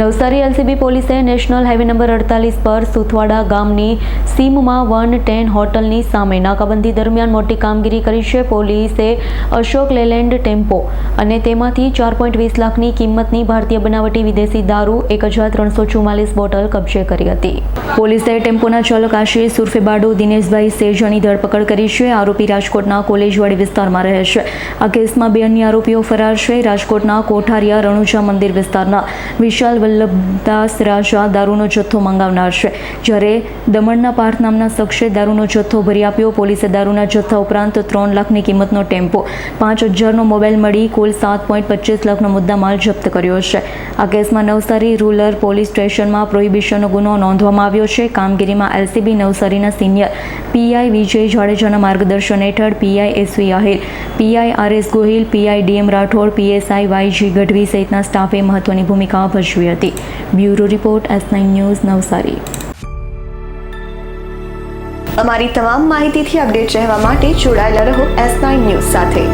Navsari LCB પોલીસે national highway number અડતાલીસ પર સુથવાડા ગામની સીમમાં વન ટેન હોટલની સામે નાકાબંધી દરમિયાન મોટી કામગીરી કરી છે. પોલીસે અશોક લેલેન્ડ ટેમ્પો અને તેમાંથી ચાર પોઈન્ટ વીસ લાખની કિંમતની ભારતીય બનાવટી વિદેશી દારૂ, એક હજાર ત્રણસો ચુમ્માલીસ બોટલ કબજે કરી હતી. પોલીસે ટેમ્પોના ચાલક આશિષ સુરફે બાડો દિનેશભાઈ સેજની ધરપકડ કરી છે. આરોપી રાજકોટના કોલેજવાડી વિસ્તારમાં રહે છે. આ કેસમાં બે અન્ય આરોપીઓ ફરાર છે. રાજકોટના કોઠારિયા રણુજા મંદિર વિસ્તારના વિશાલ વલ્લભદાસ રાજા દારૂનો જથ્થો મંગાવનાર છે. જ્યારે દમણના પાર્થ નામના શખ્સે દારૂનો જથ્થો ભરી આપ્યો, પોલીસે દારૂના જથ્થા ઉપરાંત ત્રણ લાખની કિંમતનો ટેમ્પો, પાંચ હજારનો મોબાઈલ મળી, કુલ સાત પોઈન્ટ પચીસ લાખનો મુદ્દામાલ જપ્ત કર્યો છે. આ કેસમાં નવસારી રૂરલ પોલીસ સ્ટેશનમાં પ્રોહિબિશનનો ગુનો નોંધવામાં આવ્યો છે. કામગીરીમાં એલસીબી નવસારીના સિનિયર પીઆઈ વિજય જાડેજાના માર્ગદર્શન હેઠળ PI SV Ahir PI R S Gohil PI DM Rathod PSI YG Gadhvi સહિતના સ્ટાફે મહત્વની ભૂમિકા ભજવી હતી. Bureau report S nine news Navsari. અમારી તમામ માહિતીથી અપડેટ રહેવા માટે જોડાયેલા રહો એસ નાઇન ન્યૂઝ સાથે.